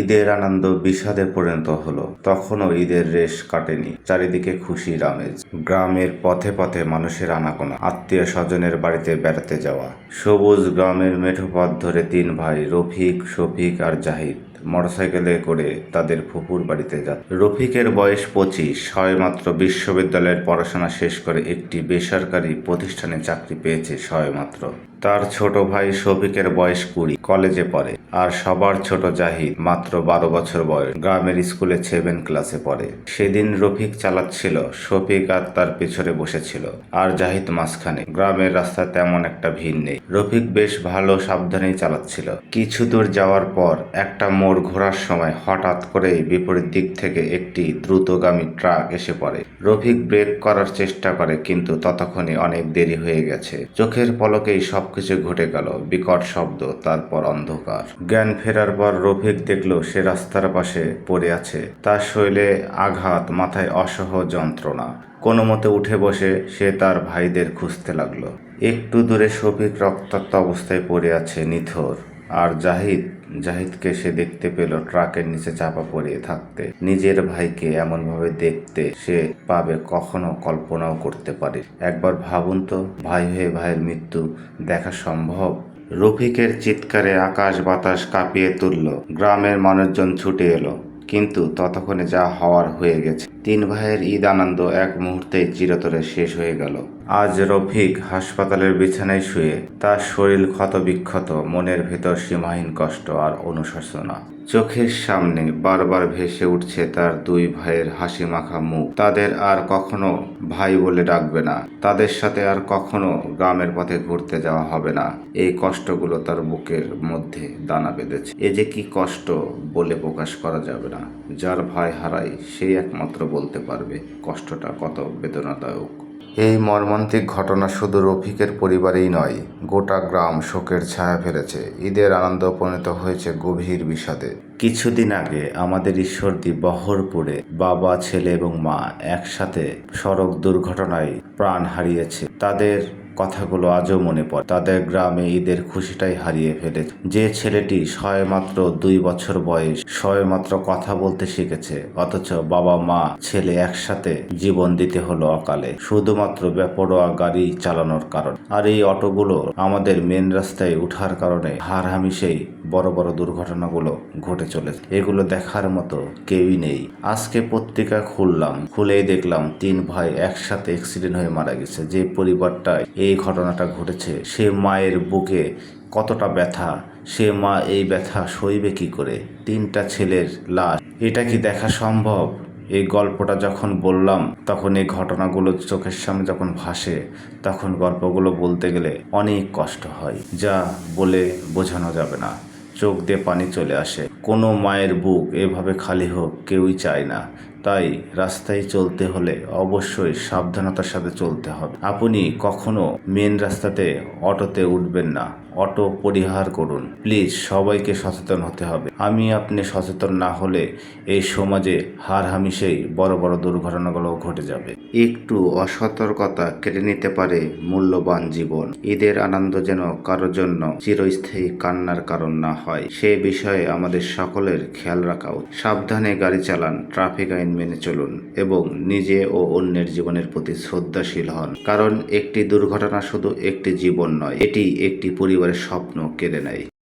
ঈদের আনন্দ বিষাদে পরিণত হলো। তখনও ঈদের রেশ কাটেনি। চারিদিকে খুশির আমেজ গ্রামের পথে পথে মানুষের আনাগোনা, আত্মীয় স্বজনের বাড়িতে বেড়াতে যাওয়া। সবুজ গ্রামের মেঠো পথ ধরে তিন ভাই, রফিক, শফিক আর জাহিদ, মোটরসাইকেলে করে তাদের ফুপুর বাড়িতে যাচ্ছে রফিকের বয়স পঁচিশ সবেমাত্র বিশ্ববিদ্যালয়ের পড়াশোনা শেষ করে একটি বেসরকারি প্রতিষ্ঠানে চাকরি পেয়েছে সবেমাত্র তার ছোট ভাই শফিকের বয়স কুড়ি, কলেজে পড়ে। আর সবার ছোট জাহিদ মাত্র বারো বছর বয়স, গ্রামের স্কুলে সেভেন ক্লাসে পড়ে। সেদিন রফিক চালাচ্ছিল, শফিক আর তার পেছনে বসেছিল, আর জাহিদ মাঝখানে। গ্রামের রাস্তায় তেমন একটা ভিড় নেই। রফিক বেশ ভালো সাবধানেই চালাচ্ছিল। কিছু দূর যাওয়ার পর একটা মোড় ঘোরার সময় হঠাৎ করেই বিপরীত দিক থেকে একটি দ্রুতগামী ট্রাক এসে পড়ে। রফিক ব্রেক করার চেষ্টা করে, কিন্তু ততক্ষণে অনেক দেরি হয়ে গেছে। চোখের পলকেই সবকিছু ঘটে গেল, বিকট শব্দ, তারপর অন্ধকার। জ্ঞান ফেরার পর রফিক দেখল সে রাস্তার পাশে পড়ে আছে। তার শৈলে আঘাত, মাথায় অসহ যন্ত্রণা। কোনো মতে উঠে বসে সে তার ভাইদের খুঁজতে লাগল। একটু দূরে শফিক রক্তাক্ত অবস্থায় পড়ে আছে নিথর। আর জাহিদ জাহিদকে সে দেখতে পেল ট্রাকের নিচে চাপা পড়ে থাকতে। নিজের ভাইকে এমনভাবে দেখতে সে পাবে কখনো কল্পনাও করতে পারে। একবার ভাবুন তো, ভাই হয়ে ভাইয়ের মৃত্যু দেখা সম্ভব? রফিকের চিৎকারে আকাশ বাতাস কাঁপিয়ে তুলল। গ্রামের মানুষজন ছুটে এলো। কিন্তু ততক্ষণে যা হওয়ার হয়ে গেছে। তিন ভাইয়ের ঈদ আনন্দ এক মুহূর্তেই চিরতরে শেষ হয়ে গেল। আজ রফিক হাসপাতালের বিছানায় শুয়ে তার শরীর ক্ষত বিক্ষত মনের ভেতর সীমাহীন কষ্ট আর অনুশাসনা। চোখের সামনে বারবার ভেসে উঠছে তার দুই ভাইয়ের হাসি মাখা মুখ। তাদের আর কখনো ভাই বলে ডাকবে না। তাদের সাথে আর কখনো গ্রামের পথে ঘুরতে যাওয়া হবে না। এই কষ্টগুলো তার বুকের মধ্যে দানা বেঁধেছে। এ যে কি কষ্ট বলে প্রকাশ করা যাবে না। যার ভাই হারায়, সেই একমাত্র বলতে পারবে কষ্টটা কত বেদনাদায়ক। এই মর্মান্তিক ঘটনা শুধু রফিকের পরিবারেই নয়, গোটা গ্রাম শোকের ছায়া ফেলেছে। ঈদের আনন্দ উপনীত হয়েছে গভীর বিষাদে। কিছুদিন আগে আমাদের ঈশ্বরদী বহরপুরে বাবা, ছেলে এবং মা একসাথে সড়ক দুর্ঘটনায় প্রাণ হারিয়েছে। তাদের কথাগুলো আজও মনে পড়ে। তাদের গ্রামে ঈদের খুশিটাই হারিয়ে ফেলেছে যে ছেলেটি সবেমাত্র দুই বছর বয়স, সবেমাত্র কথা বলতে শিখেছে, অথচ বাবা মা ছেলে একসাথে জীবন দিতে হলো অকালে। শুধুমাত্র বেপরোয়া গাড়ি চালানোর কারণ। আর এই অটোগুলো আমাদের মেন রাস্তায় উঠার কারণে হার হামিশেই বড় বড় দুর্ঘটনাগুলো ঘটে চলেছে। এগুলো দেখার মতো কেউই নেই। আজকে পত্রিকা খুললাম, খুলেই দেখলাম তিন ভাই একসাথে অ্যাক্সিডেন্ট হয়ে মারা গেছে। যে পরিবারটায় এই ঘটনাটা ঘটেছে। সে মায়ের বুকে কতটা ব্যথা, সে মা এই ব্যথা সইবে কি করে? তিনটা ছেলের লাশ। এটা কি দেখা সম্ভব? এই গল্পটা যখন বললাম, তখন এই ঘটনাগুলো চোখের সামনে যখন ভাসে, তখন গল্পগুলো বলতে গেলে অনেক কষ্ট হয়। যা বলে বোঝানো যাবে না। চোখ দিয়ে পানি চলে আসে। কোনো মায়ের বুক এভাবে খালি হোক, কেউই চায় না। তাই রাস্তায় চলতে হলে অবশ্যই সাবধানতার সাথে চলতে হবে। আপনি কখনো মেন রাস্তাতে অটোতে উঠবেন না। অটো পরিহার করুন। প্লিজ সবাইকে সচেতন হতে হবে। আমি আপনি সচেতন না হলে এই সমাজে হার হামিশেই বড় বড় দুর্ঘটনাগুলো ঘটে যাবে। একটু অসতর্কতা কেড়ে নিতে পারে মূল্যবান জীবন। ঈদের আনন্দ যেন কারোর জন্য চিরস্থায়ী কান্নার কারণ না হয়। সে বিষয়ে আমাদের সকলের খেয়াল রাখা। সাবধানে গাড়ি চালান, ট্রাফিক আইন মেনে চলুন এবং নিজে ও অন্যের জীবনের প্রতি শ্রদ্ধাশীল হন। কারণ একটি দুর্ঘটনা শুধু একটি জীবন নয়, এটি একটি পরিবারের স্বপ্ন কেড়ে নেয়।